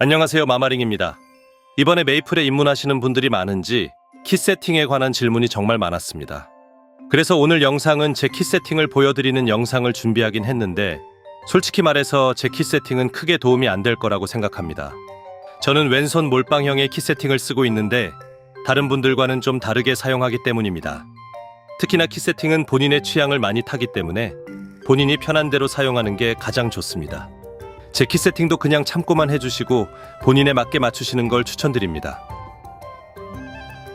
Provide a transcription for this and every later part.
안녕하세요 마마링입니다. 이번에 메이플에 입문하시는 분들이 많은지 키 세팅에 관한 질문이 정말 많았습니다. 그래서 오늘 영상은 제 키 세팅을 보여드리는 영상을 준비하긴 했는데 솔직히 말해서 제 키 세팅은 크게 도움이 안 될 거라고 생각합니다. 저는 왼손 몰빵형의 키 세팅을 쓰고 있는데 다른 분들과는 좀 다르게 사용하기 때문입니다. 특히나 키 세팅은 본인의 취향을 많이 타기 때문에 본인이 편한 대로 사용하는 게 가장 좋습니다. 제키 세팅도 그냥 참고만 해주시고 본인에 맞게 맞추시는 걸 추천드립니다.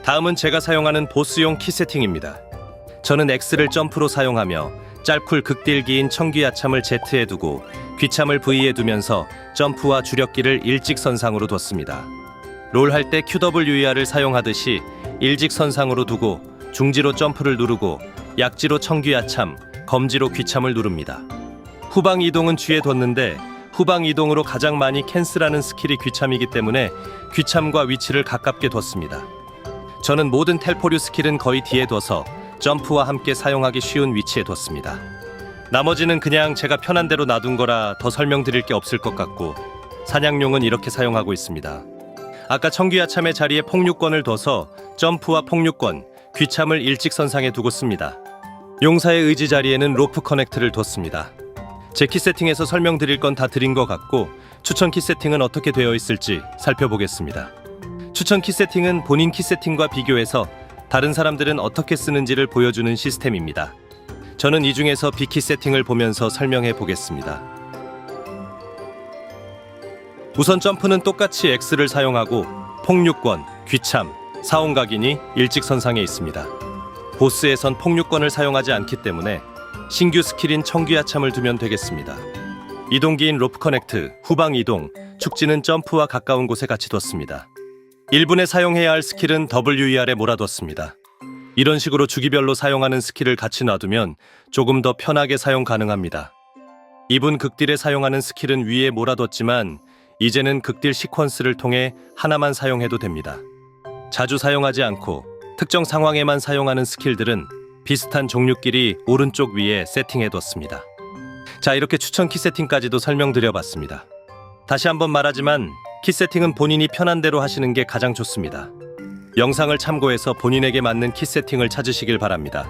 다음은 제가 사용하는 보스용 키 세팅입니다. 저는 X를 점프로 사용하며 짤쿨 극딜기인 청귀야참을 Z에 두고 귀참을 V에 두면서 점프와 주력기를 일직선상으로 뒀습니다. 롤 할 때 QWER을 사용하듯이 일직선상으로 두고 중지로 점프를 누르고 약지로 청귀야참, 검지로 귀참을 누릅니다. 후방 이동은 G에 뒀는데 후방 이동으로 가장 많이 캔슬하는 스킬이 귀참이기 때문에 귀참과 위치를 가깝게 뒀습니다. 저는 모든 텔포류 스킬은 거의 뒤에 둬서 점프와 함께 사용하기 쉬운 위치에 뒀습니다. 나머지는 그냥 제가 편한 대로 놔둔 거라 더 설명드릴 게 없을 것 같고 사냥용은 이렇게 사용하고 있습니다. 아까 청귀야참의 자리에 폭류권을 둬서 점프와 폭류권, 귀참을 일직선상에 두고 씁니다. 용사의 의지 자리에는 로프 커넥트를 뒀습니다. 제 키 세팅에서 설명드릴 건 다 드린 것 같고 추천 키 세팅은 어떻게 되어 있을지 살펴보겠습니다. 추천 키 세팅은 본인 키 세팅과 비교해서 다른 사람들은 어떻게 쓰는지를 보여주는 시스템입니다. 저는 이 중에서 비키 세팅을 보면서 설명해 보겠습니다. 우선 점프는 똑같이 X를 사용하고 폭류권, 귀참, 사온각이니 일직선상에 있습니다. 보스에선 폭류권을 사용하지 않기 때문에 신규 스킬인 청귀야참을 두면 되겠습니다. 이동기인 로프 커넥트, 후방 이동, 축지는 점프와 가까운 곳에 같이 뒀습니다. 1분에 사용해야 할 스킬은 WER에 몰아뒀습니다. 이런 식으로 주기별로 사용하는 스킬을 같이 놔두면 조금 더 편하게 사용 가능합니다. 2분 극딜에 사용하는 스킬은 위에 몰아뒀지만 이제는 극딜 시퀀스를 통해 하나만 사용해도 됩니다. 자주 사용하지 않고 특정 상황에만 사용하는 스킬들은 비슷한 종류끼리 오른쪽 위에 세팅해뒀습니다. 자, 이렇게 추천 키 세팅까지도 설명드려봤습니다. 다시 한번 말하지만 키 세팅은 본인이 편한 대로 하시는 게 가장 좋습니다. 영상을 참고해서 본인에게 맞는 키 세팅을 찾으시길 바랍니다.